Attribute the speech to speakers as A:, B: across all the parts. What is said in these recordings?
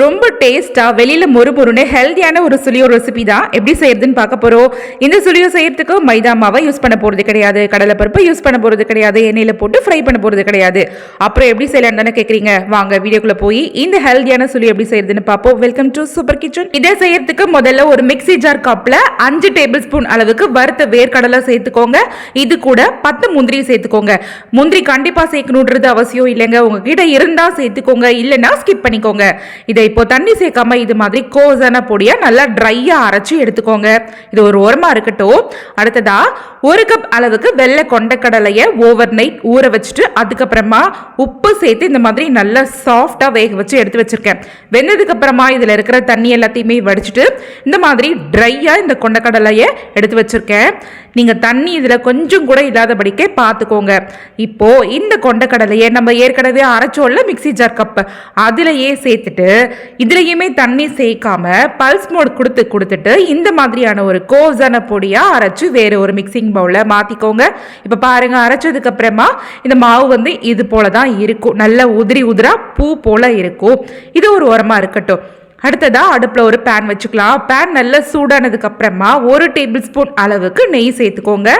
A: ரொம்ப டேஸ்ட்டாக வெளியில் மொறுமொறுன்னு ஹெல்த்தியான ஒரு சுளியோ ரெசிபி தான் எப்படி செய்யறதுன்னு பார்க்க போகிறோம் இந்த சுளியோ செய்யறதுக்கு மைதா மாவை யூஸ் பண்ண போகிறது கிடையாது. கடலை யூஸ் பண்ண போகிறது கிடையாது. எண்ணெயில் போட்டு ஃப்ரை பண்ண போகிறது கிடையாது. அப்புறம் எப்படி செய்யலாம் தானே கேட்குறீங்க வாங்க வீடியோக்குள்ளே போய் இந்த ஹெல்த்தியான சுளி எப்படி செய்யறதுன்னு பார்ப்போம். வெல்கம் டு சூப்பர் கிச்சன் இதை செய்யறதுக்கு முதல்ல ஒரு மிக்ஸி ஜார் கப்பில் அஞ்சு டேபிள் ஸ்பூன் அளவுக்கு வறுத்த வேர்க்கடலை சேர்த்துக்கோங்க. இது கூட பத்து முந்திரி சேர்த்துக்கோங்க. முந்திரி கண்டிப்பாக சேர்க்கணுன்றது அவசியம் இல்லைங்க. உங்ககிட்ட இருந்தால் சேர்த்துக்கோங்க. இல்லைன்னா ஸ்கிப் பண்ணிக்கோங்க. இதை இப்போ தண்ணி சேர்க்காம இது மாதிரி கோஸான பொடியா நல்லா ட்ரையா அரைச்சி எடுத்துக்கோங்க. இது ஒரு ஓரமாக இருக்கட்டும். அடுத்ததா ஒரு கப் அளவுக்கு வெள்ளை கொண்டக்கடலையை ஓவர் நைட் ஊற வச்சுட்டு அதுக்கப்புறமா உப்பு சேர்த்து இந்த மாதிரி நல்லா சாஃப்டாக வேக வச்சு எடுத்து வச்சுருக்கேன். வெந்ததுக்கப்புறமா இதில் இருக்கிற தண்ணி எல்லாத்தையுமே வடிச்சிட்டு இந்த மாதிரி ட்ரையாக இந்த கொண்டக்கடலையை எடுத்து வச்சுருக்கேன். நீங்கள் தண்ணி இதில் கொஞ்சம் கூட இல்லாதபடிக்கே பார்த்துக்கோங்க இப்போது இந்த கொண்டக்கடலையை நம்ம ஏற்கனவே அரைச்சோல்ல மிக்ஸி ஜார் கப்பு அதிலையே சேர்த்துட்டு இதுலேயுமே தண்ணி சேர்க்காம பல்ஸ் மோட் கொடுத்து கொடுத்துட்டு இந்த மாதிரியான ஒரு கோஸான பொடியாக அரைச்சு வேறு ஒரு மிக்சிங் பவுல்ல மாத்திக்கோங்க. இப்ப பாருங்க அரைச்சதுக்கு அப்புறமா இந்த மாவு வந்து இது போல தான் இருக்கும். நல்ல உதிரி உதிரா பூ போல இருக்கும். இது ஒரு உரமா இருக்கட்டும். அடுத்ததா அடுப்பில் ஒரு பேன் வச்சுக்கலாம். பேன் நல்லா சூடானதுக்கு அப்புறமா ஒரு டேபிள் ஸ்பூன் அளவுக்கு நெய் சேர்த்துக்கோங்க.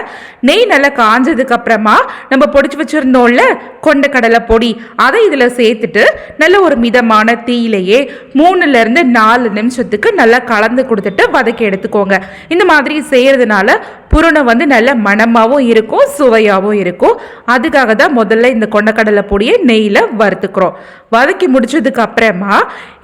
A: நெய் நல்லா காஞ்சதுக்கு அப்புறமா நம்ம பொடிச்சு வச்சிருந்தோம்ல கொண்ட கடலை பொடி அதை இதில் சேர்த்துட்டு நல்ல ஒரு மிதமான தீயிலேயே மூணுலேருந்து நாலு நிமிஷத்துக்கு நல்லா கலந்து கொடுத்துட்டு வதக்கி எடுத்துக்கோங்க. இந்த மாதிரி செய்கிறதுனால புருணம் வந்து நல்ல மணமாகவும் இருக்கும் சுவையாகவும் இருக்கும். அதுக்காக தான் முதல்ல இந்த கொண்டக்கடலை பொடியை நெய்யில் வறுத்துக்கிறோம். வதக்கி முடிச்சதுக்கு அப்புறமா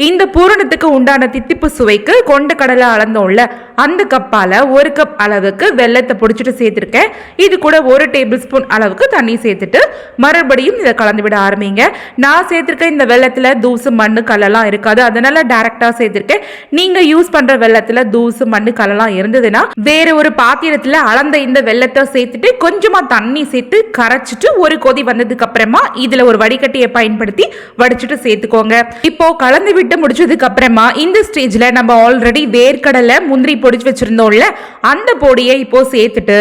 A: இந்த பூரணத்துக்கு உண்டான தித்திப்பு சுவைக்கு கொண்டக்கடலை அளந்தோம்ல அந்த கப்பால் ஒரு கப் அளவுக்கு வெள்ளத்தை பிடிச்சிட்டு சேர்த்துருக்கேன். இது கூட ஒரு டேபிள் ஸ்பூன் அளவுக்கு தண்ணி சேர்த்துட்டு மறுபடியும் இதை கலந்து விட ஆரம்பிங்க. நான் சேர்த்துருக்க இந்த வெள்ளத்தில் தூசு மண்ணு கல்லெல்லாம் இருக்காது. அதனால டைரக்டாக சேர்த்துருக்கேன். நீங்கள் யூஸ் பண்ணுற வெள்ளத்தில் தூசு மண்ணு கல்லெல்லாம் இருந்ததுன்னா வேறு ஒரு பாத்திரத்தில் அளந்த இந்த வெள்ளத்தை சேர்த்துட்டு கொஞ்சமாக தண்ணி சேர்த்து கரைச்சிட்டு ஒரு கொதி வந்ததுக்கு அப்புறமா இதில் ஒரு வடிகட்டியை பயன்படுத்தி வடிச்சிட்டு சேர்த்துக்கோங்க. இப்போ கலந்து விட்டு முடிச்சதுக்கு அப்புறமா இந்த ஸ்டேஜில் நம்ம ஆல்ரெடி வேர்க்கடலை முந்திரி பொடிச்சு வச்சிருந்தோம்ல அந்த பொடியை இப்போ சேர்த்துட்டு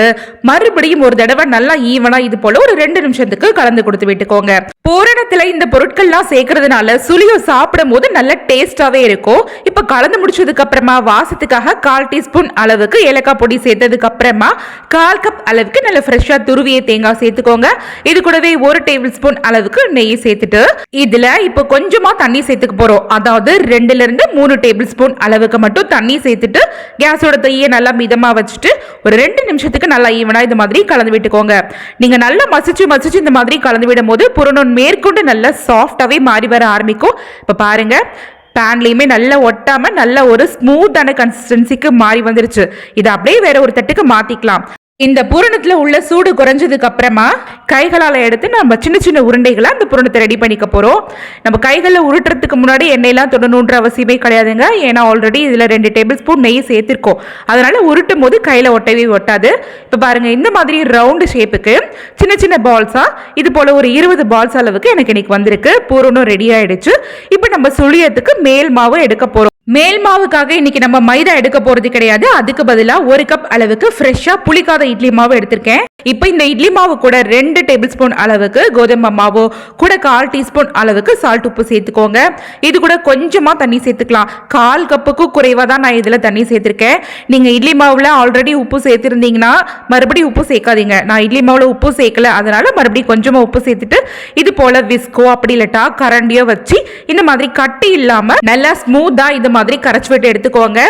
A: மறுபடியும் ஒரு தடவை நல்லா ஈவனா இது போல ஒரு ரெண்டு நிமிஷத்துக்கு கலந்து கொடுத்து விட்டுக்கோங்க. பூரணத்துல இந்த பொருட்கள்லாம் சேர்க்கறதுனால சுளியம் சாப்பிடும் போது நல்ல டேஸ்டாவே இருக்கும். இப்போ கலந்து முடிச்சதுக்கு அப்புறமா வாசத்துக்காக கால் டீஸ்பூன் அளவுக்கு ஏலக்காய் பொடி சேர்த்ததுக்கு அப்புறமா கால் கப் அளவுக்கு நல்ல ஃப்ரெஷ்ஷா துருவிய தேங்காய் சேர்த்துக்கோங்க. இது கூடவே ஒரு டேபிள் ஸ்பூன் அளவுக்கு நெய் சேர்த்துட்டு இதுல இப்போ கொஞ்சமா தண்ணி சேர்த்துக்க போறோம். அதாவது ரெண்டுல இருந்து மூணு டேபிள் ஸ்பூன் அளவுக்கு மட்டும் தண்ணி சேர்த்துட்டு கேஸோட தையை நல்லா மிதமா வச்சுட்டு ஒரு ரெண்டு நிமிஷத்துக்கு நல்லா ஈவனா இது மாதிரி கலந்து விட்டுக்கோங்க. நீங்க நல்லா மசிச்சு மசிச்சு இந்த மாதிரி கலந்து விடும் போது புறணும் மேற்கொண்டு நல்லா சாஃப்டாகவே மாறி வர ஆரம்பிக்கும். இப்போ பாருங்கள் பேன்லேயுமே நல்லா ஒட்டாமல் நல்ல ஒரு ஸ்மூத்தான கன்சிஸ்டன்சிக்கு மாறி வந்துருச்சு. இதை அப்படியே வேற ஒரு தட்டுக்கு மாற்றிக்கலாம் இந்த பூரணத்துல உள்ள சூடு குறைஞ்சதுக்கு அப்புறமா கைகளால் எடுத்து நம்ம சின்ன சின்ன உருண்டைகளை அந்த பூரணத்தை ரெடி பண்ணிக்க போறோம். நம்ம கைகளில் உருட்டுறதுக்கு முன்னாடி எண்ணெயெல்லாம் தொடணுன்ற அவசியமே கிடையாதுங்க. ஏன்னா ஆல்ரெடி இதுல ரெண்டு டேபிள் ஸ்பூன் நெய் சேர்த்திருக்கோம். அதனால உருட்டும் போது கையில ஒட்டவே ஒட்டாது. இப்போ பாருங்க இந்த மாதிரி ரவுண்டு ஷேப்புக்கு சின்ன சின்ன பால்ஸா இது போல ஒரு இருபது பால்ஸ் அளவுக்கு எனக்கு இன்னைக்கு வந்திருக்கு. பூரணம் ரெடி ஆயிடுச்சு. இப்போ நம்ம சுழியத்துக்கு மேல் மாவு எடுக்க போறோம். மேல் மாவுக்காக இன்னைக்கு நம்ம மைதா எடுக்க போறது கிடையாது. அதுக்கு பதிலாக ஒரு கப் அளவுக்கு ஃப்ரெஷ்ஷா புளிக்காத இட்லி மாவு எடுத்திருக்கேன். இப்போ இந்த இட்லி மாவு கூட ரெண்டு டேபிள் ஸ்பூன் அளவுக்கு கோதுமை மாவு கூட கால் டீஸ்பூன் அளவுக்கு சால்ட் உப்பு சேர்த்துக்கோங்க. இது கூட கொஞ்சமா தண்ணி சேர்த்துக்கலாம். கால் கப்புக்கும் குறைவா தான் நான் இதுல தண்ணி சேர்த்திருக்கேன். நீங்க இட்லி மாவுல ஆல்ரெடி உப்பு சேர்த்திருந்தீங்கன்னா மறுபடியும் உப்பு சேர்க்காதீங்க. நான் இட்லி மாவுல உப்பு சேர்க்கல. அதனால மறுபடியும் கொஞ்சமா உப்பு சேர்த்துட்டு இது போல விஸ்கோ அப்படி இல்லட்டா கரண்டியோ வச்சு இந்த மாதிரி கட்டி இல்லாம நல்லா ஸ்மூத்தா இது மாதிரி கரைச்சி விட்டு எடுத்துக்கோங்க.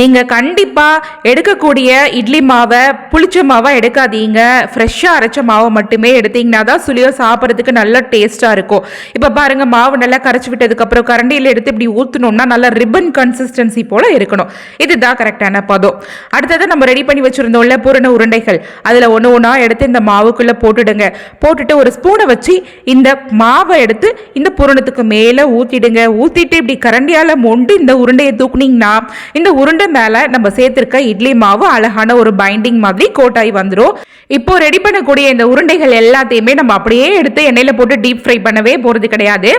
A: நீங்க கண்டிப்பா எடுக்கக்கூடிய இட்லி மாவை புளிச்ச மாவாக எடுக்காதீங்க. ஃப்ரெஷ்ஷாக அரைச்ச மாவை மட்டுமே எடுத்தீங்கன்னா தான் சுளியோ சாப்பிட்றதுக்கு நல்ல டேஸ்ட்டாக இருக்கும். இப்போ பாருங்க மாவு நல்லா கரைச்சி விட்டதுக்கப்புறம் கரண்டியில் எடுத்து இப்படி ஊற்றணும்னா நல்லா ரிப்பன் கன்சிஸ்டன்சி போல் இருக்கணும். இதுதான் கரெக்டான பதம். அடுத்தது நம்ம ரெடி பண்ணி வச்சுருந்தோம்ல பூரண உருண்டைகள். அதில் ஒன்று ஒன்றா எடுத்து இந்த மாவுக்குள்ளே போட்டுடுங்க. போட்டுட்டு ஒரு ஸ்பூனை வச்சு இந்த மாவை எடுத்து இந்த பூரணத்துக்கு மேலே ஊற்றிடுங்க ஊற்றிட்டு இப்படி கரண்டியால் மொண்டு இந்த உருண்டை உருண்டையை தூக்குனீங்கன்னா இந்த உருண்டை மேலே நம்ம சேர்த்துருக்க இட்லி மாவு அழகான ஒரு பைண்டிங் மாதிரி கோட்டாகி வந்துடும் இப்போ ரெடி பண்ணக்கூடிய இந்த உருண்டைகள் எல்லாத்தையுமே நம்ம அப்படியே எடுத்து எண்ணெயில் போட்டு டீப் ஃப்ரை பண்ணவே போகிறது கிடையாது.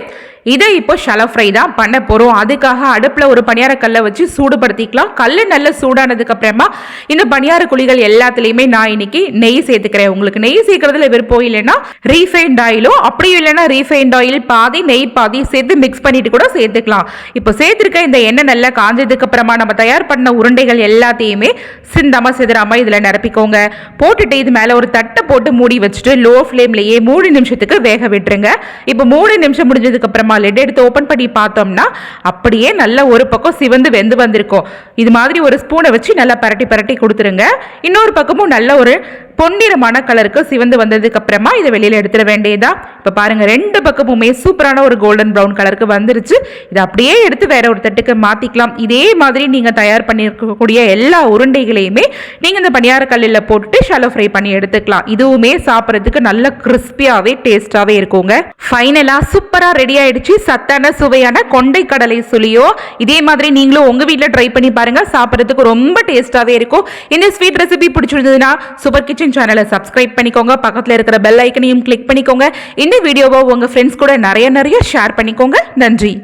A: இதை இப்போ ஷலோ ஃப்ரை தான் பண்ண போகிறோம் அதுக்காக அடுப்பில் ஒரு பணியார கல்லை வச்சு சூடுபடுத்திக்கலாம். கல் நல்ல சூடானதுக்கு அப்புறமா இந்த பணியார குழிகள் எல்லாத்துலேயுமே நான் இன்னைக்கு நெய் சேர்த்துக்கிறேன். உங்களுக்கு நெய் சேர்க்கறதுல விருப்பம் இல்லைன்னா ரீஃபைண்ட் ஆயிலோ அப்படியும் இல்லைன்னா ரீஃபைண்ட் ஆயில் பாதி நெய் பாதி சேர்த்து மிக்ஸ் பண்ணிட்டு கூட சேர்த்துக்கலாம். இப்போ சேர்த்துருக்க இந்த எண்ணெய் நல்லா காஞ்சதுக்கு அப்புறமா நம்ம தயார் பண்ண உருண்டைகள் எல்லாத்தையுமே சிந்தாம சிதறாம இதில் நிரப்பிக்கோங்க. போட்டுட்டு இது மேலே ஒரு தட்டை போட்டு மூடி வச்சுட்டு லோ ஃப்ளேம்லேயே மூணு நிமிஷத்துக்கு வேக விட்டுருங்க. இப்போ மூணு நிமிஷம் முடிஞ்சதுக்கு அப்புறமா லெட் எடுத்து ஓப்பன் பண்ணி பார்த்தோம்னா அப்படியே நல்லா ஒரு பக்கம் சிவந்து வெந்து வந்திருக்கும். இது மாதிரி ஒரு ஸ்பூனை வச்சு நல்லா பரட்டி பரட்டி கொடுத்துருங்க. இன்னொரு பக்கமும் நல்ல ஒரு பொன்னிறமான கலருக்கு சிவந்து வந்ததுக்கு அப்புறமா இதை வெளியில் எடுத்துட வேண்டியதா இப்போ பாருங்க ரெண்டு பக்கமுமே சூப்பரான ஒரு கோல்டன் ப்ரௌன் கலருக்கு வந்துருச்சு. இதை அப்படியே எடுத்து வேற ஒரு தட்டுக்கு மாற்றிக்கலாம் இதே மாதிரி நீங்கள் தயார் பண்ணியிருக்கக்கூடிய எல்லா உருண்டைகளையுமே நீங்கள் இந்த பணியார கல்லில் போட்டுட்டு ஷாலோ ஃப்ரை பண்ணி எடுத்துக்கலாம். இதுவுமே சாப்பிட்றதுக்கு நல்ல கிறிஸ்பியாகவே டேஸ்டாகவே இருக்குங்க. ஃபைனலாக சூப்பராக ரெடி ஆயிடுச்சு. சத்தான சுவையான கொண்டை கடலை சுழியோ இதே மாதிரி நீங்களும் உங்கள் வீட்டில் ட்ரை பண்ணி பாருங்கள் சாப்பிட்றதுக்கு ரொம்ப டேஸ்டாகவே இருக்கும். இந்த ஸ்வீட் ரெசிபி பிடிச்சிருந்ததுன்னா சூப்பர் கிச்சன் சேனலை சப்ஸ்கிரைப் பண்ணிக்கோங்க. பக்கத்தில் இருக்கிற பெல் ஐக்கனையும் கிளிக் பண்ணிக்கோங்க. இந்த வீடியோவை உங்கள் ஃப்ரெண்ட்ஸ் கூட நிறைய நிறைய ஷேர் பண்ணிக்கோங்க. நன்றி.